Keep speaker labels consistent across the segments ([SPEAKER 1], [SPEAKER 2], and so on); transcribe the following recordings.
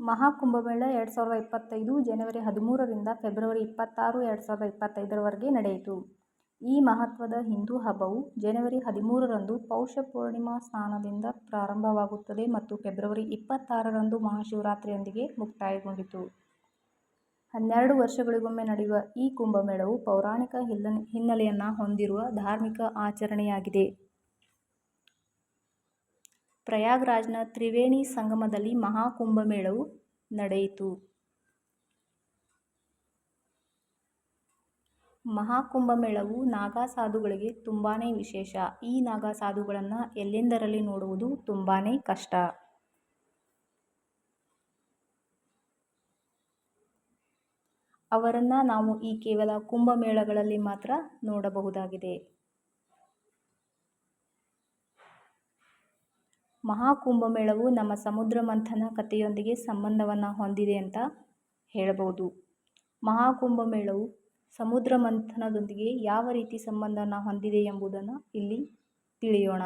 [SPEAKER 1] ಮಹಾಕುಂಭಮೇಳ ಎರಡು ಸಾವಿರದ ಇಪ್ಪತ್ತೈದು ಜನವರಿ ಹದಿಮೂರರಿಂದ ಫೆಬ್ರವರಿ ಇಪ್ಪತ್ತಾರು ಎರಡು ಸಾವಿರದ ಇಪ್ಪತ್ತೈದರವರೆಗೆ ನಡೆಯಿತು. ಈ ಮಹತ್ವದ ಹಿಂದೂ ಹಬ್ಬವು ಜನವರಿ ಹದಿಮೂರರಂದು ಪೌಷ ಪೂರ್ಣಿಮಾ ಸ್ನಾನದಿಂದ ಪ್ರಾರಂಭವಾಗುತ್ತದೆ ಮತ್ತು ಫೆಬ್ರವರಿ ಇಪ್ಪತ್ತಾರರಂದು ಮಹಾಶಿವರಾತ್ರಿಯೊಂದಿಗೆ ಮುಕ್ತಾಯಗೊಂಡಿತು. ಹನ್ನೆರಡು ವರ್ಷಗಳಿಗೊಮ್ಮೆ ನಡೆಯುವ ಈ ಕುಂಭಮೇಳವು ಪೌರಾಣಿಕ ಹಿನ್ನೆಲೆಯನ್ನು ಹೊಂದಿರುವ ಧಾರ್ಮಿಕ ಆಚರಣೆಯಾಗಿದೆ. ಪ್ರಯಾಗ್ರಾಜ್ನ ತ್ರಿವೇಣಿ ಸಂಗಮದಲ್ಲಿ ಮಹಾಕುಂಭಮೇಳವು ನಡೆಯಿತು. ಮಹಾಕುಂಭಮೇಳವು ನಾಗಾ ಸಾಧುಗಳಿಗೆ ತುಂಬಾ ವಿಶೇಷ. ಈ ನಾಗಾ ಸಾಧುಗಳನ್ನು ಎಲ್ಲೆಂದರಲ್ಲಿ ನೋಡುವುದು ತುಂಬಾ ಕಷ್ಟ. ಅವರನ್ನು ನಾವು ಈ ಕೇವಲ ಕುಂಭಮೇಳಗಳಲ್ಲಿ ಮಾತ್ರ ನೋಡಬಹುದಾಗಿದೆ. ಮಹಾಕುಂಭಮೇಳವು ನಮ್ಮ ಸಮುದ್ರ ಮಂಥನ ಕಥೆಯೊಂದಿಗೆ ಸಂಬಂಧವನ್ನು ಹೊಂದಿದೆ ಅಂತ ಹೇಳಬಹುದು. ಮಹಾಕುಂಭಮೇಳವು ಸಮುದ್ರ ಮಂಥನದೊಂದಿಗೆ ಯಾವ ರೀತಿ ಸಂಬಂಧವನ್ನು ಹೊಂದಿದೆ ಎಂಬುದನ್ನು ಇಲ್ಲಿ ತಿಳಿಯೋಣ.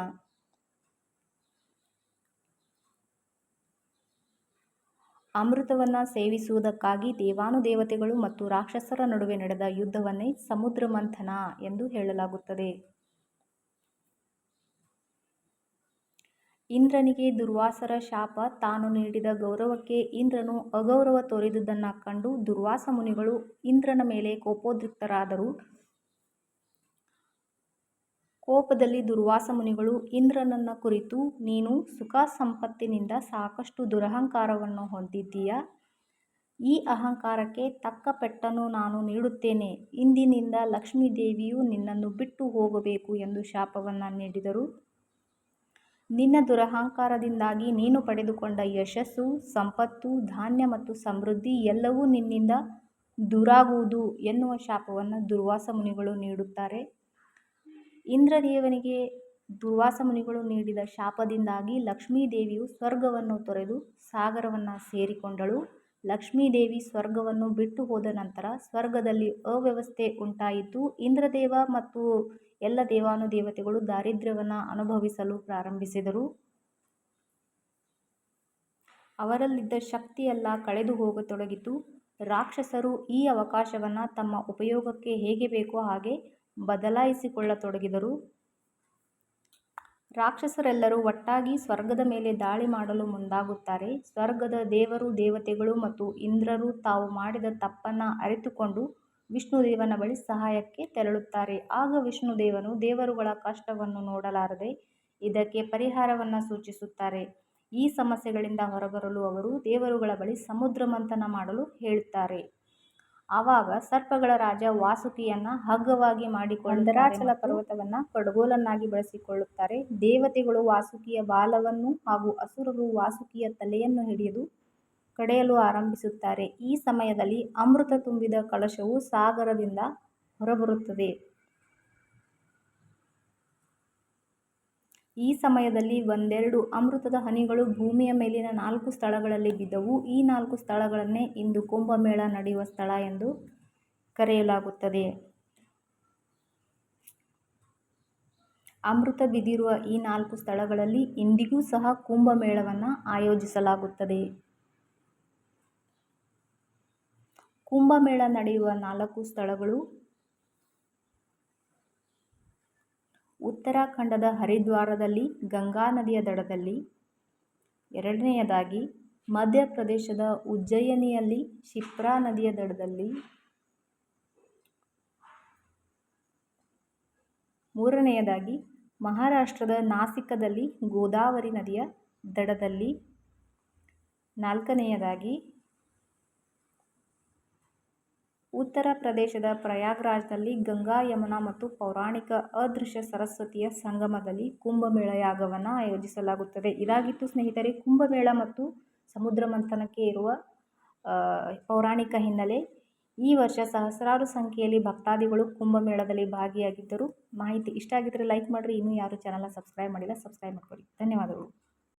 [SPEAKER 1] ಅಮೃತವನ್ನು ಸೇವಿಸುವುದಕ್ಕಾಗಿ ದೇವಾನುದೇವತೆಗಳು ಮತ್ತು ರಾಕ್ಷಸರ ನಡುವೆ ನಡೆದ ಯುದ್ಧವನ್ನೇ ಸಮುದ್ರ ಮಂಥನ ಎಂದು ಹೇಳಲಾಗುತ್ತದೆ. ಇಂದ್ರನಿಗೆ ದುರ್ವಾಸರ ಶಾಪ ತಾನು ನೀಡಿದ ಗೌರವಕ್ಕೆ ಇಂದ್ರನು ಅಗೌರವ ತೋರಿದುದನ್ನು ಕಂಡು ದುರ್ವಾಸ ಮುನಿಗಳು ಇಂದ್ರನ ಮೇಲೆ ಕೋಪೋದ್ರಿಕ್ತರಾದರು. ಕೋಪದಲ್ಲಿ ದುರ್ವಾಸ ಮುನಿಗಳು ಇಂದ್ರನನ್ನ ಕುರಿತು, ನೀನು ಸುಖ ಸಂಪತ್ತಿನಿಂದ ಸಾಕಷ್ಟು ದುರಹಂಕಾರವನ್ನು ಹೊಂದಿದ್ದೀಯ. ಈ ಅಹಂಕಾರಕ್ಕೆ ತಕ್ಕ ಪೆಟ್ಟನ್ನು ನಾನು ನೀಡುತ್ತೇನೆ. ಇಂದಿನಿಂದ ಲಕ್ಷ್ಮೀದೇವಿಯು ನಿನ್ನನ್ನು ಬಿಟ್ಟು ಹೋಗಬೇಕು ಎಂದು ಶಾಪವನ್ನು ನೀಡಿದರು. ನಿನ್ನ ದುರಹಂಕಾರದಿಂದಾಗಿ ನೀನು ಪಡೆದುಕೊಂಡ ಯಶಸ್ಸು, ಸಂಪತ್ತು, ಧಾನ್ಯ ಮತ್ತು ಸಮೃದ್ಧಿ ಎಲ್ಲವೂ ನಿನ್ನಿಂದ ದೂರಾಗುವುದು ಎನ್ನುವ ಶಾಪವನ್ನು ದುರ್ವಾಸ ಮುನಿಗಳು ನೀಡುತ್ತಾರೆ. ಇಂದ್ರದೇವನಿಗೆ ದುರ್ವಾಸ ಮುನಿಗಳು ನೀಡಿದ ಶಾಪದಿಂದಾಗಿ ಲಕ್ಷ್ಮೀದೇವಿಯು ಸ್ವರ್ಗವನ್ನು ತೊರೆದು ಸಾಗರವನ್ನು ಸೇರಿಕೊಂಡಳು. ಲಕ್ಷ್ಮೀದೇವಿ ಸ್ವರ್ಗವನ್ನು ಬಿಟ್ಟು ಹೋದ ನಂತರ ಸ್ವರ್ಗದಲ್ಲಿ ಅವ್ಯವಸ್ಥೆ ಉಂಟಾಯಿತು. ಇಂದ್ರದೇವ ಮತ್ತು ಎಲ್ಲ ದೇವಾನುದೇವತೆಗಳು ದಾರಿದ್ರ್ಯವನ್ನು ಅನುಭವಿಸಲು ಪ್ರಾರಂಭಿಸಿದರು. ಅವರಲ್ಲಿದ್ದ ಶಕ್ತಿಯೆಲ್ಲ ಕಳೆದು ಹೋಗತೊಡಗಿತು. ರಾಕ್ಷಸರು ಈ ಅವಕಾಶವನ್ನು ತಮ್ಮ ಉಪಯೋಗಕ್ಕೆ ಹೇಗೆ ಬೇಕೋ ಹಾಗೆ ಬದಲಾಯಿಸಿಕೊಳ್ಳತೊಡಗಿದರು. ರಾಕ್ಷಸರೆಲ್ಲರೂ ಒಟ್ಟಾಗಿ ಸ್ವರ್ಗದ ಮೇಲೆ ದಾಳಿ ಮಾಡಲು ಮುಂದಾಗುತ್ತಾರೆ. ಸ್ವರ್ಗದ ದೇವರು, ದೇವತೆಗಳು ಮತ್ತು ಇಂದ್ರರು ತಾವು ಮಾಡಿದ ತಪ್ಪನ್ನು ಅರಿತುಕೊಂಡು ವಿಷ್ಣುದೇವನ ಬಳಿ ಸಹಾಯಕ್ಕೆ ತೆರಳುತ್ತಾರೆ. ಆಗ ವಿಷ್ಣುದೇವನು ದೇವರುಗಳ ಕಷ್ಟವನ್ನು ನೋಡಲಾರದೆ ಇದಕ್ಕೆ ಪರಿಹಾರವನ್ನು ಸೂಚಿಸುತ್ತಾರೆ. ಈ ಸಮಸ್ಯೆಗಳಿಂದ ಹೊರಬರಲು ಅವರು ದೇವರುಗಳ ಬಳಿ ಸಮುದ್ರ ಮಂಥನ ಮಾಡಲು ಹೇಳುತ್ತಾರೆ. ಆವಾಗ ಸರ್ಪಗಳ ರಾಜ ವಾಸುಕಿಯನ್ನ ಹಗ್ಗವಾಗಿ ಮಾಡಿಕೊಂಡರಾಚಲ ಪರ್ವತವನ್ನ ಕಡ್ಗೋಲನ್ನಾಗಿ ಬಳಸಿಕೊಳ್ಳುತ್ತಾರೆ. ದೇವತೆಗಳು ವಾಸುಕಿಯ ಬಾಲವನ್ನು ಹಾಗೂ ಅಸುರರು ವಾಸುಕಿಯ ತಲೆಯನ್ನು ಹಿಡಿದು ಕಡೆಯಲು ಆರಂಭಿಸುತ್ತಾರೆ. ಈ ಸಮಯದಲ್ಲಿ ಅಮೃತ ತುಂಬಿದ ಕಳಶವು ಸಾಗರದಿಂದ ಹೊರಬರುತ್ತದೆ. ಈ ಸಮಯದಲ್ಲಿ ಒಂದೆರಡು ಅಮೃತದ ಹನಿಗಳು ಭೂಮಿಯ ಮೇಲಿನ ನಾಲ್ಕು ಸ್ಥಳಗಳಲ್ಲಿ ಬಿದ್ದವು. ಈ ನಾಲ್ಕು ಸ್ಥಳಗಳನ್ನೇ ಇಂದು ಕುಂಭಮೇಳ ನಡೆಯುವ ಸ್ಥಳ ಎಂದು ಕರೆಯಲಾಗುತ್ತದೆ. ಅಮೃತ ಬಿದ್ದಿರುವ ಈ ನಾಲ್ಕು ಸ್ಥಳಗಳಲ್ಲಿ ಇಂದಿಗೂ ಸಹ ಕುಂಭಮೇಳವನ್ನು ಆಯೋಜಿಸಲಾಗುತ್ತದೆ. ಕುಂಭಮೇಳ ನಡೆಯುವ ನಾಲ್ಕು ಸ್ಥಳಗಳು ಉತ್ತರಾಖಂಡದ ಹರಿದ್ವಾರದಲ್ಲಿ ಗಂಗಾ ನದಿಯ ದಡದಲ್ಲಿ, ಎರಡನೆಯದಾಗಿ ಮಧ್ಯಪ್ರದೇಶದ ಉಜ್ಜಯಿನಿಯಲ್ಲಿ ಶಿಪ್ರಾ ನದಿಯ ದಡದಲ್ಲಿ, ಮೂರನೆಯದಾಗಿ ಮಹಾರಾಷ್ಟ್ರದ ನಾಸಿಕದಲ್ಲಿ ಗೋದಾವರಿ ನದಿಯ ದಡದಲ್ಲಿ, ನಾಲ್ಕನೆಯದಾಗಿ ಉತ್ತರ ಪ್ರದೇಶದ ಪ್ರಯಾಗ್ರಾಜ್ನಲ್ಲಿ ಗಂಗಾ, ಯಮುನಾ ಮತ್ತು ಪೌರಾಣಿಕ ಅದೃಶ್ಯ ಸರಸ್ವತಿಯ ಸಂಗಮದಲ್ಲಿ ಕುಂಭಮೇಳ ಯಾಗವನ್ನು ಆಯೋಜಿಸಲಾಗುತ್ತದೆ. ಇದಾಗಿತ್ತು ಸ್ನೇಹಿತರೆ, ಕುಂಭಮೇಳ ಮತ್ತು ಸಮುದ್ರ ಮಂಥನಕ್ಕೆ ಇರುವ ಪೌರಾಣಿಕ ಹಿನ್ನೆಲೆ. ಈ ವರ್ಷ ಸಹಸ್ರಾರು ಸಂಖ್ಯೆಯಲ್ಲಿ ಭಕ್ತಾದಿಗಳು ಕುಂಭಮೇಳದಲ್ಲಿ ಭಾಗಿಯಾಗಿದ್ದರು. ಮಾಹಿತಿ ಇಷ್ಟ ಆಗಿದ್ದರೆ ಲೈಕ್ ಮಾಡಿರಿ. ಇನ್ನೂ ಯಾರು ಚಾನಲ್ನ ಸಬ್ಸ್ಕ್ರೈಬ್ ಮಾಡಿಲ್ಲ, ಸಬ್ಸ್ಕ್ರೈಬ್ ಮಾಡ್ಕೊಳ್ಳಿ ಧನ್ಯವಾದಗಳು.